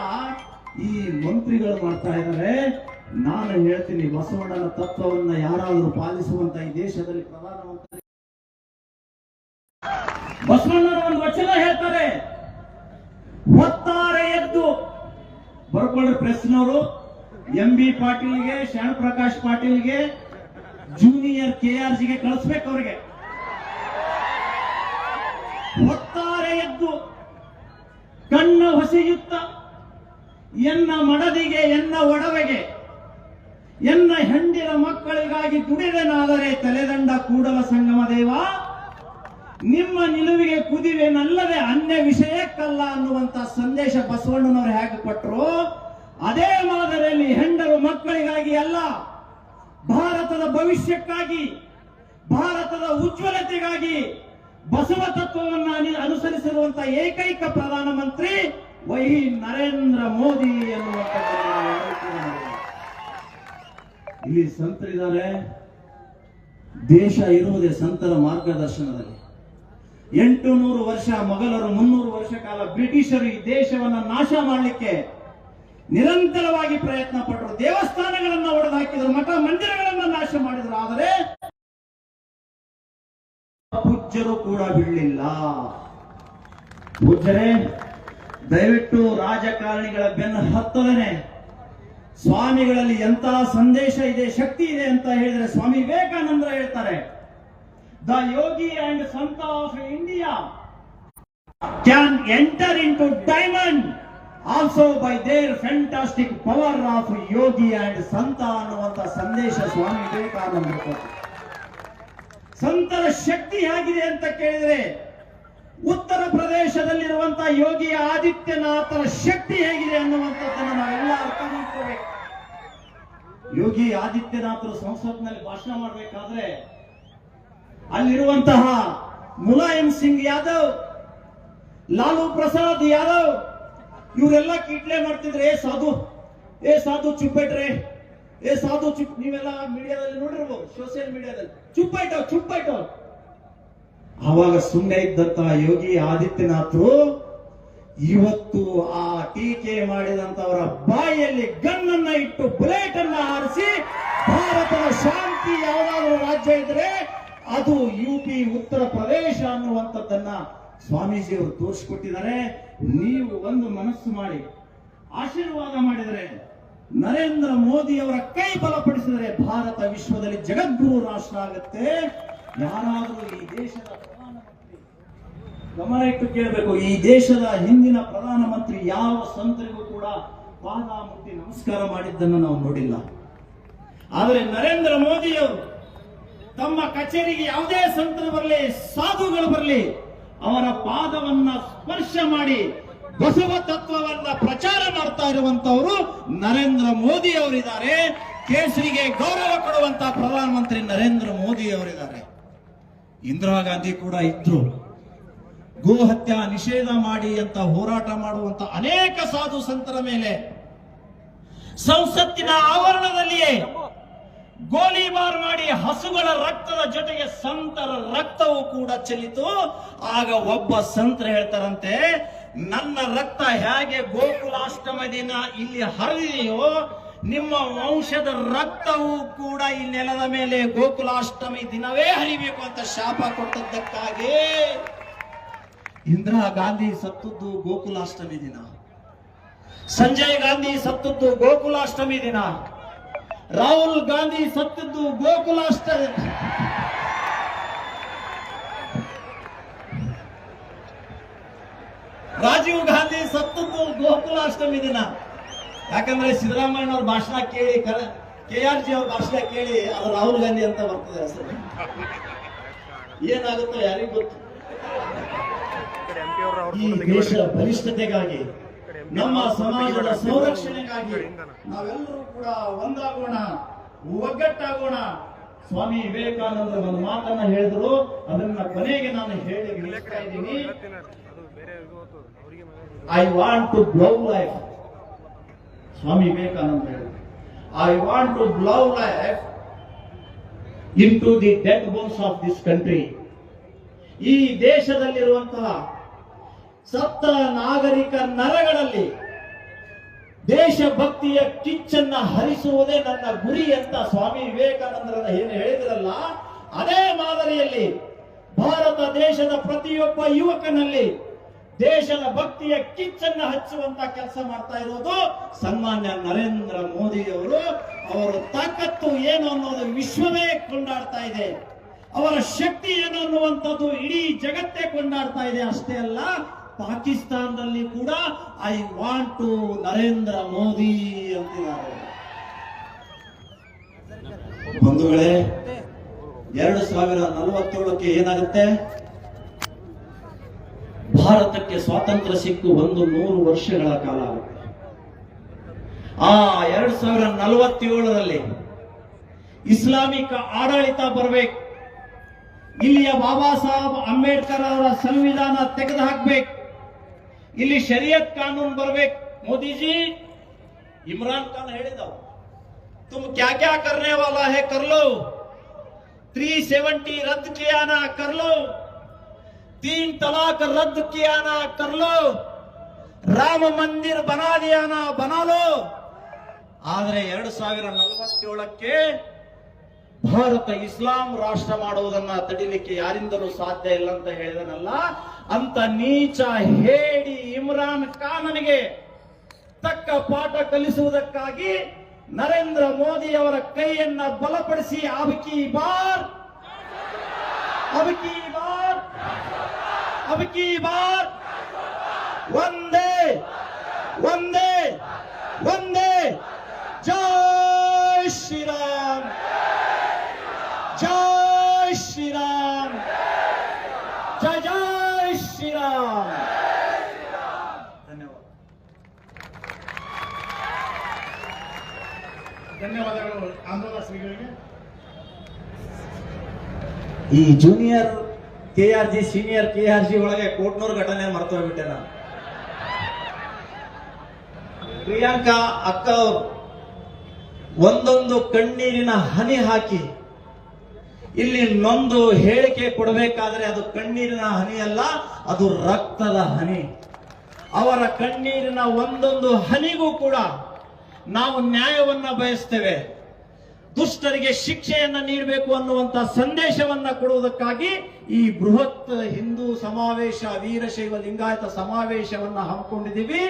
ಈ ಮಂತ್ರಿಗಳು ಮಾಡ್ತಾ ಇದ್ದಾರೆ. ನಾನು ಹೇಳ್ತೀನಿ, ಬಸವಣ್ಣನ ತತ್ವವನ್ನ ಯಾರಾದರೂ ಪಾಲಿಸುವಂತ ಈ ದೇಶದಲ್ಲಿ ಪ್ರಧಾನಮಂತ್ರಿ ಬಸವಣ್ಣನ ಒಂದು ವಚನ ಹೇಳ್ತಾರೆ. ಒತ್ತಾರೆ ಎದ್ದು ಬರ್ಕೊಂಡ್ರೆ ಪ್ರೆಸ್ನವರು, ಎಂ ಬಿ ಪಾಟೀಲ್ಗೆ ಶರಣ ಪ್ರಕಾಶ್ ಪಾಟೀಲ್ಗೆ, ಜೂನಿಯರ್ ಕೆ ಆರ್ ಜಿಗೆ ಕಳಿಸ್ಬೇಕು ಅವ್ರಿಗೆ. ಒತ್ತಾರೆ ಎದ್ದು ಕಣ್ಣು ಹೊಸೆಯುತ್ತ ಎನ್ನ ಮಡದಿಗೆ, ಎನ್ನ ಒಡವೆಗೆ, ಎನ್ನ ಹೆಂಡಿನ ಮಕ್ಕಳಿಗಾಗಿ ದುಡಿದೆನಾದರೆ ತಲೆದಂಡ ಕೂಡಲ ಸಂಗಮ ದೇವ. ನಿಮ್ಮ ನಿಲುವಿಗೆ ಕುದಿವೆನಲ್ಲದೆ ಅನ್ಯ ವಿಷಯಕ್ಕಲ್ಲ ಅನ್ನುವಂತ ಸಂದೇಶ ಬಸವಣ್ಣನವರು ಹೇಗೆ ಕೊಟ್ಟರು ಅದೇ ಮಾದರಿಯಲ್ಲಿ ಹೆಂಡರು ಮಕ್ಕಳಿಗಾಗಿ ಅಲ್ಲ, ಭಾರತದ ಭವಿಷ್ಯಕ್ಕಾಗಿ, ಭಾರತದ ಉಜ್ವಲತೆಗಾಗಿ ಬಸವ ತತ್ವವನ್ನು ಅನಿ- ಅನುಸರಿಸಿರುವಂತ ಏಕೈಕ ಪ್ರಧಾನಮಂತ್ರಿ ವೈ ನರೇಂದ್ರ ಮೋದಿ ಎನ್ನುವಂಥದ್ದನ್ನು ಇಲ್ಲಿ ಸಂತರಿದ್ದಾರೆ. ದೇಶ ಇರುವುದೇ ಸಂತರ ಮಾರ್ಗದರ್ಶನದಲ್ಲಿ. ಎಂಟು ನೂರು ವರ್ಷ ಮೊಘಲರು ಮುನ್ನೂರು ವರ್ಷ ಕಾಲ ಬ್ರಿಟಿಷರು ಈ ದೇಶವನ್ನ ನಾಶ ಮಾಡಲಿಕ್ಕೆ ನಿರಂತರವಾಗಿ ಪ್ರಯತ್ನ ಪಟ್ಟರು. ದೇವಸ್ಥಾನಗಳನ್ನ ಒಡೆದು ಹಾಕಿದರು, ಮಠ ಮಂದಿರಗಳನ್ನ ನಾಶ ಮಾಡಿದರು. ಆದರೆ ಪೂಜ್ಯರು ಕೂಡ ಬಿಡಲಿಲ್ಲ ಪೂಜ್ಯರೇ ದಯವಿಟ್ಟು ರಾಜಕಾರಣಿಗಳ ಬೆನ್ನ ಹತ್ತದನೆ ಸ್ವಾಮಿಗಳಲ್ಲಿ ಎಂತಹ ಸಂದೇಶ ಇದೆ, ಶಕ್ತಿ ಇದೆ ಅಂತ ಹೇಳಿದ್ರೆ ಸ್ವಾಮಿ ವಿವೇಕಾನಂದ ಹೇಳ್ತಾರೆ. The yogi and sant of India can enter into diamond also by their fantastic power of yogi and sant ಅನ್ನುವಂತ ಸಂದೇಶ ಸ್ವಾಮಿ ವಿವೇಕಾನಂದ ಸಂತರ ಶಕ್ತಿ ಹೇಗಿದೆ ಅಂತ ಕೇಳಿದರೆ ಉತ್ತರ ಪ್ರದೇಶದಲ್ಲಿರುವಂತಹ ಯೋಗಿ ಆದಿತ್ಯನಾಥರ ಶಕ್ತಿ ಹೇಗಿದೆ ಅನ್ನುವಂಥದ್ದನ್ನು ನಾವೆಲ್ಲ ಅರ್ಥ ಮಾಡ್ಕೋಬೇಕು. ಯೋಗಿ ಆದಿತ್ಯನಾಥರು ಸಂಸತ್ನಲ್ಲಿ ಭಾಷಣ ಮಾಡಬೇಕಾದ್ರೆ ಅಲ್ಲಿರುವಂತಹ ಮುಲಾಯಂ ಸಿಂಗ್ ಯಾದವ್, ಲಾಲು ಪ್ರಸಾದ್ ಯಾದವ್, ಇವರೆಲ್ಲ ಕಿಟ್ಲೆ ಮಾಡ್ತಿದ್ರೆ, ಏ ಸಾಧು ಏ ಸಾಧು, ಚುಪ್ಪಿಟ್ರೆ ಏ, ಸಾಧು, ಚುಪ್, ನೀವೆಲ್ಲ ಮೀಡಿಯಾದಲ್ಲಿ ನೋಡಿರ್ಬೋದು ಸೋಷಿಯಲ್ ಮೀಡಿಯಾದಲ್ಲಿ ಚುಪ್ಪಾಯ್ಟೋ ಚುಪ್ಪಾಯ್ಟೋ ಆವಾಗ ಸುಮ್ಮನೆ ಇದ್ದಂತ ಯೋಗಿ ಆದಿತ್ಯನಾಥರು ಇವತ್ತು ಆ ಟೀಕೆ ಮಾಡಿದಂತವರ ಬಾಯಿಯಲ್ಲಿ ಗನ್ನನ್ನ ಇಟ್ಟು ಬುಲೆಟ್ ಅನ್ನ ಹಾರಿಸಿ ಭಾರತದ ಶಾಂತಿ ಯಾವುದಾದ್ರೂ ರಾಜ್ಯ ಇದ್ರೆ ಅದು ಯು ಪಿ, ಉತ್ತರ ಪ್ರದೇಶ ಅನ್ನುವಂಥದ್ದನ್ನ ಸ್ವಾಮೀಜಿಯವರು ತೋರಿಸ್ಕೊಟ್ಟಿದ್ದಾರೆ. ನೀವು ಒಂದು ಮನಸ್ಸು ಮಾಡಿ, ಆಶೀರ್ವಾದ ಮಾಡಿದರೆ ನರೇಂದ್ರ ಮೋದಿ ಅವರ ಕೈ ಬಲಪಡಿಸಿದರೆ ಭಾರತ ವಿಶ್ವದಲ್ಲಿ ಜಗದ್ಗುರು ರಾಷ್ಟ್ರ ಆಗುತ್ತೆ. ಯಾರಾದರೂ ಈ ದೇಶದ ಪ್ರಧಾನಮಂತ್ರಿ ಗಮನ ಇಟ್ಟು ಕೇಳಬೇಕು, ಈ ದೇಶದ ಹಿಂದಿನ ಪ್ರಧಾನಮಂತ್ರಿ ಯಾವ ಸಂತರಿಗೂ ಕೂಡ ಪಾದ ಮುಟ್ಟಿ ನಮಸ್ಕಾರ ಮಾಡಿದ್ದನ್ನು ನಾವು ನೋಡಿಲ್ಲ. ಆದರೆ ನರೇಂದ್ರ ಮೋದಿಯವರು ತಮ್ಮ ಕಚೇರಿಗೆ ಯಾವುದೇ ಸಂತರು ಬರಲಿ, ಸಾಧುಗಳು ಬರಲಿ, ಅವರ ಪಾದವನ್ನ ಸ್ಪರ್ಶ ಮಾಡಿ ಬಸವ ತತ್ವವನ್ನ ಪ್ರಚಾರ ಮಾಡ್ತಾ ಇರುವಂತವರು ನರೇಂದ್ರ ಮೋದಿ ಅವರಿದ್ದಾರೆ. ಕೇಸರಿಗೆ ಗೌರವ ಕೊಡುವಂತ ಪ್ರಧಾನಮಂತ್ರಿ ನರೇಂದ್ರ ಮೋದಿ ಅವರಿದ್ದಾರೆ. ಇಂದಿರಾ ಗಾಂಧಿ ಕೂಡ ಇದ್ರು. ಗೋ ಹತ್ಯಾ ನಿಷೇಧ ಮಾಡಿ ಅಂತ ಹೋರಾಟ ಮಾಡುವಂತ ಅನೇಕ ಸಾಧು ಸಂತರ ಮೇಲೆ ಸಂಸತ್ತಿನ ಆವರಣದಲ್ಲಿಯೇ ಗೋಲಿಬಾರ್ ಮಾಡಿ ಹಸುಗಳ ರಕ್ತದ ಜೊತೆಗೆ ಸಂತರ ರಕ್ತವೂ ಕೂಡ ಚೆಲ್ಲಿತು. ಆಗ ಒಬ್ಬ ಸಂತರ ಹೇಳ್ತಾರಂತೆ ನನ್ನ ರಕ್ತ ಹೇಗೆ ಗೋಕುಲಾಷ್ಟಮ ದಿನ ಇಲ್ಲಿ ಹರಿದೆಯೋ ನಿಮ್ಮ ವಂಶದ ರಕ್ತವೂ ಕೂಡ ಈ ನೆಲದ ಮೇಲೆ ಗೋಕುಲಾಷ್ಟಮಿ ದಿನವೇ ಹರಿಬೇಕು ಅಂತ ಶಾಪ ಕೊಟ್ಟದ್ದಕ್ಕಾಗಿ ಇಂದಿರಾ ಗಾಂಧಿ ಸತ್ತದ್ದು ಗೋಕುಲಾಷ್ಟಮಿ ದಿನ. ಸಂಜಯ್ ಗಾಂಧಿ ಸತ್ತದ್ದು ಗೋಕುಲಾಷ್ಟಮಿ ದಿನ. ರಾಹುಲ್ ಗಾಂಧಿ ಸತ್ತದ್ದು ಗೋಕುಲಾಷ್ಟಮಿ ರಾಜೀವ್ ಗಾಂಧಿ ಸತ್ತದ್ದು ಗೋಕುಲಾಷ್ಟಮಿ ದಿನ. ಯಾಕಂದ್ರೆ ಸಿದ್ದರಾಮಯ್ಯನವ್ರ ಭಾಷಣ ಕೇಳಿ, ಕೆ ಆರ್ ಜಿ ಅವ್ರ ಭಾಷಣ ಕೇಳಿ, ಅದು ರಾಹುಲ್ ಗಾಂಧಿ ಅಂತ ಬರ್ತದೆ ಹೆಸರು. ಏನಾಗುತ್ತೋ ಯಾರಿಗೂ ಗೊತ್ತು. ಈ ದೇಶ ಬಲಿಷ್ಠತೆಗಾಗಿ, ನಮ್ಮ ಸಮಾಜದ ಸಂರಕ್ಷಣೆಗಾಗಿ ನಾವೆಲ್ಲರೂ ಕೂಡ ಒಂದಾಗೋಣ, ಒಗ್ಗಟ್ಟಾಗೋಣ. ಸ್ವಾಮಿ ವಿವೇಕಾನಂದ ಒಂದು ಮಾತನ್ನ ಹೇಳಿದ್ರು. ಅದನ್ನ ಕೊನೆಗೆ ನಾನು ಹೇಳಿ ಇದ್ದೀನಿ. I want to blow life Swami Vivekananda ಹೇಳಿದ್ರು. I want to blow life into the dead bones of this country ಈ ದೇಶದಲ್ಲಿರುವಂತಹ ಸಪ್ತ ನಾಗರಿಕ ನರಗಳಲ್ಲಿ ದೇಶಭಕ್ತಿಯ ಕಿಚ್ಚನ್ನ ಹರಿಸುವುದೇ ನನ್ನ ಗುರಿ ಅಂತ ಸ್ವಾಮಿ ವಿವೇಕಾನಂದರ ಏನು ಹೇಳಿದ್ರಲ್ಲ, ಅದೇ ಮಾದರಿಯಲ್ಲಿ ಭಾರತ ದೇಶದ ಪ್ರತಿಯೊಬ್ಬ ಯುವಕನಲ್ಲಿ ದೇಶದ ಭಕ್ತಿಯ ಕಿಚ್ಚನ್ನ ಹಚ್ಚುವಂತ ಕೆಲಸ ಮಾಡ್ತಾ ಇರೋದು ಸನ್ಮಾನ್ಯ ನರೇಂದ್ರ ಮೋದಿ ಅವರು ಅವರ ತಾಕತ್ತು ಏನು ಅನ್ನೋದು ವಿಶ್ವವೇ ಕೊಂಡಾಡ್ತಾ ಇದೆ. ಅವರ ಶಕ್ತಿ ಏನು ಅನ್ನುವಂಥದ್ದು ಇಡೀ ಜಗತ್ತೇ ಕೊಂಡಾಡ್ತಾ ಇದೆ ಅಷ್ಟೇ ಅಲ್ಲ, ಪಾಕಿಸ್ತಾನದಲ್ಲಿ ಕೂಡ I want to Narendra Modi ಅಂತಿದ್ದಾರೆ. ಬಂಧುಗಳೇ, ಎರಡು ಸಾವಿರ ನಲವತ್ತೇಳಕ್ಕೆ ಏನಾಗುತ್ತೆ? ಭಾರತಕ್ಕೆ ಸ್ವಾತಂತ್ರ್ಯ ಸಿಕ್ಕು ಒಂದು ನೂರು ವರ್ಷಗಳ ಕಾಲ ಆಗುತ್ತೆ. ಆ ಎರಡ್ ಸಾವಿರ ನಲವತ್ತೇಳರಲ್ಲಿ ಇಸ್ಲಾಮಿಕ ಆಡಳಿತ ಬರಬೇಕು. ಇಲ್ಲಿಯ ಬಾಬಾ ಸಾಹೇಬ್ ಅಂಬೇಡ್ಕರ್ ಅವರ ಸಂವಿಧಾನ ತೆಗೆದು ಹಾಕ್ಬೇಕು ಇಲ್ಲಿ ಶರಿಯತ್ ಕಾನೂನು ಬರ್ಬೇಕು. ಮೋದಿಜಿ, ಇಮ್ರಾನ್ ಖಾನ್ ಹೇಳಿದವು. ತುಮ್ ಕ್ಯಾ ಕ್ಯಾ ಕರ್ನೆ ವಾಲಾ ಹೇ ಕರ್ಲೋ ತ್ರೀ ಸೆವೆಂಟಿ ರದ್ದು ಕಿಯಾನ ಕರ್ಲೋ तीन तलाक रद्द किया ना कर लो ರಾಮ ಮಂದಿರ ಬನಾ ದಿಯಾ ನಾ ಬನಾ ಲೋ ಆದ್ರೆ ಎರಡು ಸಾವಿರ ನಲವತ್ತೇಳಕ್ಕೆ ಭಾರತ ಇಸ್ಲಾಂ ರಾಷ್ಟ್ರ ಮಾಡುವುದನ್ನ ತಡಿಲಿಕ್ಕೆ ಯಾರಿಂದಲೂ ಸಾಧ್ಯ ಇಲ್ಲ ಅಂತ ಹೇಳಿದನಲ್ಲ ಅಂತ ನೀಚ ಹೇಳಿ ಇಮ್ರಾನ್ ಖಾನನಿಗೆ ತಕ್ಕ ಪಾಠ ಕಲಿಸುವುದಕ್ಕಾಗಿ ನರೇಂದ್ರ ಮೋದಿ ಅವರ ಕೈಯನ್ನ ಬಲಪಡಿಸಿ ಅಬಕಿ ಬಾರ್ ಅಬಕಿ ಬಾರ್ ಅಬಕಿ ಬಾರ್ ಒಂದೇ ಒಂದೇ ಒಂದೇ ಜೈ ಶ್ರೀರಾಮ್ ಜೈ ಶ್ರೀರಾಮ್ ಜೈ ಜೈ ಶ್ರೀರಾಮ್ ಧನ್ಯವಾದ ಧನ್ಯವಾದಗಳು ಆಂದೋಲನ ಶ್ರೀಗಳಿಗೆ ಈ junior K R G senior K R G ಒಳಗೆ ಕೋಟ್ನೂರು ಘಟನೆ ಮರ್ತೋಗ್ಬಿಟ್ಟೆ ನಾನು. ಪ್ರಿಯಾಂಕಾ ಅಕ್ಕ ಅವರು ಒಂದೊಂದು ಕಣ್ಣೀರಿನ ಹನಿ ಹಾಕಿ ಇಲ್ಲಿ ನೊಂದು ಹೇಳಿಕೆ ಕೊಡಬೇಕಾದ್ರೆ ಅದು ಕಣ್ಣೀರಿನ ಹನಿ ಅಲ್ಲ, ಅದು ರಕ್ತದ ಹನಿ. ಅವರ ಕಣ್ಣೀರಿನ ಒಂದೊಂದು ಹನಿಗೂ ಕೂಡ ನಾವು ನ್ಯಾಯವನ್ನ ಬಯಸ್ತೇವೆ. ದುಷ್ಟರಿಗೆ ಶಿಕ್ಷೆಯನ್ನ ನೀಡಬೇಕು ಅನ್ನುವಂತ ಸಂದೇಶವನ್ನ ಕೊಡುವುದಕ್ಕಾಗಿ ಈ ಬೃಹತ್ ಹಿಂದೂ ಸಮಾವೇಶ, ವೀರಶೈವ ಲಿಂಗಾಯತ ಸಮಾವೇಶವನ್ನ ಹಮ್ಮಿಕೊಂಡಿದ್ದೀವಿ.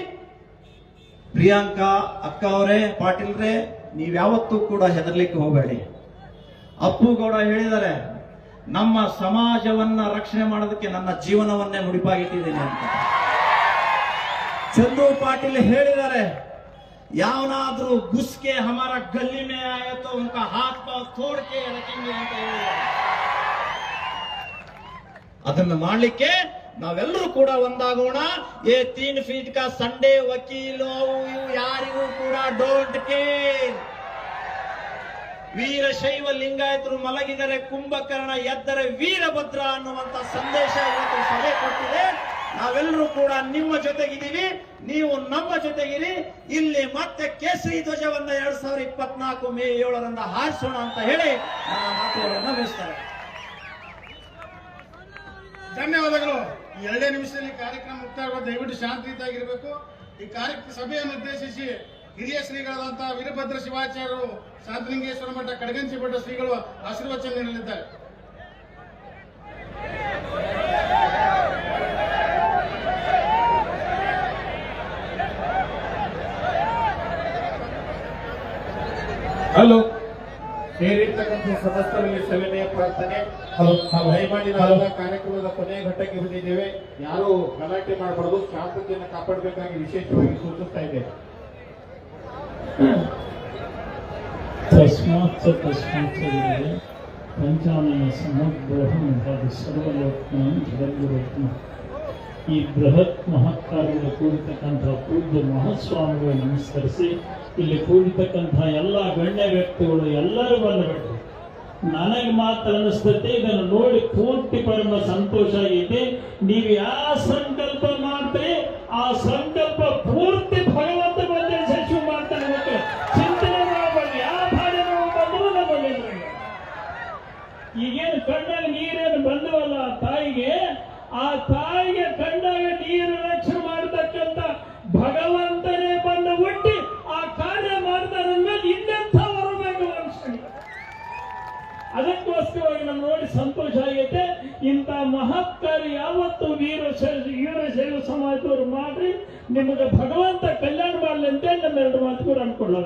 ಪ್ರಿಯಾಂಕಾ ಅಕ್ಕ ಅವರೇ ಪಾಟೀಲ್ರೇ, ನೀವ್ಯಾವತ್ತೂ ಕೂಡ ಹೆದರ್ಲಿಕ್ಕೆ ಹೋಗಬೇಡಿ. ಅಪ್ಪು ಗೌಡ ಹೇಳಿದ್ದಾರೆ, ನಮ್ಮ ಸಮಾಜವನ್ನ ರಕ್ಷಣೆ ಮಾಡೋದಕ್ಕೆ ನನ್ನ ಜೀವನವನ್ನೇ ಮುಡಿಪಾಗಿಟ್ಟಿದ್ದೀನಿ ಅಂತ. ಚಂದು ಪಾಟೀಲ್ ಹೇಳಿದ್ದಾರೆ ಯಾವನಾದ್ರೂ ಗುಸ್ಕೆ ಹಮಾರ ಗಲ್ಲಿ ಮೇ ಆಯತೋ ಉನ್ಕ ಹಾತ್ ಪಾವ್ ತೋಡ್ಕೆ ರखेंगे ಅಂತ ಹೇಳಿದ್ದಾರೆ ಅದನ್ನ ಮಾಡ್ಲಿಕ್ಕೆ ನಾವೆಲ್ಲರೂ ಕೂಡ ಒಂದಾಗೋಣ. ಏ ತೀನ್ ಫೀಟ್ ಕಾ ಸಂಡೇ ವಕೀಲು ಯಾರಿಗೂ ಕೂಡ ಡೋಂಟ್ ಕೇರ್. ವೀರಶೈವ ಲಿಂಗಾಯತರು ಮಲಗಿದರೆ ಕುಂಭಕರ್ಣ ಎದ್ದರೆ ವೀರಭದ್ರ ಅನ್ನುವಂತ ಸಂದೇಶ ಇವತ್ತು ಸಭೆ ಕೊಟ್ಟಿದೆ. ನಾವೆಲ್ಲರೂ ಕೂಡ ನಿಮ್ಮ ಜೊತೆಗಿದ್ದೀವಿ. ನೀವು ನಮ್ಮ ಜೊತೆಗಿರಿ. ಇಲ್ಲಿ ಮತ್ತೆ ಕೇಸರಿ ಧ್ವಜವನ್ನ ಎರಡ್ ಸಾವಿರದ ಇಪ್ಪತ್ನಾಲ್ಕು ಮೇ ಏಳರಿಂದ ಹಾರಿಸೋಣ ಅಂತ ಹೇಳಿ ನನ್ನ ಮಾತುಗಳನ್ನ ಮುಗಿಸ್ತಾರೆ. ಧನ್ಯವಾದಗಳು. ಎರಡೇ ನಿಮಿಷದಲ್ಲಿ ಕಾರ್ಯಕ್ರಮ ಮುಕ್ತಾಯ ದಯವಿಟ್ಟು ಶಾಂತಿಯುತವಾಗಿರಬೇಕು. ಈ ಕಾರ್ಯಕ್ರಮ ಸಭೆಯನ್ನು ಉದ್ದೇಶಿಸಿ ಹಿರಿಯ ಶ್ರೀಗಳಾದಂತಹ ವೀರಭದ್ರ ಶಿವಾಚಾರ್ಯರು ಶಾಂತಲಿಂಗೇಶ್ವರ ಮಠ ಕಡಗಂಚಿಪಟ್ಟ ಶ್ರೀಗಳು ಆಶೀರ್ವಚನ ನೀಡಲಿದ್ದಾರೆ. ಹಲೋ. ಸೇರಿರ್ತಕ್ಕಂಥ ಸಮಸ್ತರಲ್ಲಿ ಸವಿನಯ ಪ್ರಾರ್ಥನೆ ನಾವು ಹೈಮಾಡಿನ ಕಾರ್ಯಕ್ರಮದ ಕೊನೆಯ ಘಟ್ಟಕ್ಕೆ ಬಂದಿದ್ದೇವೆ. ಯಾರು ಗಲಾಟೆ ಮಾಡಬಾರದು ಶಾಂತತೆಯನ್ನು ಕಾಪಾಡಬೇಕಾಗಿ ವಿಶೇಷವಾಗಿ ಸೂಚಿಸ್ತಾ ಇದ್ದೇವೆ. ತಸ್ಮಾತ್ ತಸ್ಮಾತ್ ಪಂಚಾನನ ಸಮಗ್ರಹಂ ಸರ್ವಲೋಕ್ನ ಜಗದ್ಗುರುತ್ಮ ಈ ಬೃಹತ್ ಮಹತ್ಕಾರ್ಯದ ಕೂಡಿತಕ್ಕಂಥ ಪೂಜ್ಯ ಮಹಾಸ್ವಾಮಿಗಳು ನಮಸ್ಕರಿಸಿ, ಇಲ್ಲಿ ಕೂಡಿತಕ್ಕಂಥ ಎಲ್ಲ ಗಣ್ಯ ವ್ಯಕ್ತಿಗಳು ಎಲ್ಲರೂ ಬಂದುಬಿಟ್ರು. ನನಗೆ ಮಾತ್ರ ಅನಿಸ್ತತಿ ಇದನ್ನು ನೋಡಿ ಪೂರ್ತಿ ಪರಮ ಸಂತೋಷ ಆಗೈತಿ. ನೀವು ಯಾವ ಸಂಕಲ್ಪ ಮಾಡ್ತೀರಿ, ಆ ಸಂಕಲ್ಪ ಪೂರ್ತಿ ಭಗವಂತ ಬಂದ ಯಶಸ್ವಿ ಮಾಡ್ತಾನೆ ಮತ್ತು ಚಿಂತನೆ ಮಾಡಬೇಡಿ ಯಾವ ಭಾಷೆ ಬಂದರೂ ನಮಗೆ ಈಗೇನು ಕಣ್ಣಾಗ ನೀರೇನು ಬಂದವಲ್ಲ ಆ ತಾಯಿಗೆ ಆ ತಾಯಿಗೆ ಕಣ್ಣಾಗ ನೀರು ರಕ್ಷಣೆ ಮಾಡತಕ್ಕಂತ ಭಗವಂತನೇ ಬಂದು ಹುಟ್ಟಿ ಆ ಕಾರ್ಯ ಮಾಡ್ತಾನೆ ಅಂದ್ಮೇಲೆ ಇನ್ನೆಂಥ ಬರಬೇಕು ಮನುಷ್ಯನಿಗೆ ಅದಕ್ಕೋಸ್ಕರವಾಗಿ ನಮ್ಗೆ ನೋಡಿ ಸಂತೋಷ ಆಗೈತೆ ಇಂಥ ಮಹತ್ಕಾರ್ಯ ಯಾವತ್ತು ವೀರ ಶೈವ ವೀರಶೈವ ಸಮಾಜದವರು ಮಾಡ್ರಿ ನಿಮಗೆ ಭಗವಂತ ಕಲ್ಯಾಣ ಮಾಡಲಿ ಅಂತೇಳಿ ನಮ್ಮ ಎರಡು ಮಾತು ಕೂಡ ಅನ್ಕೊಳ್ಳೋಣ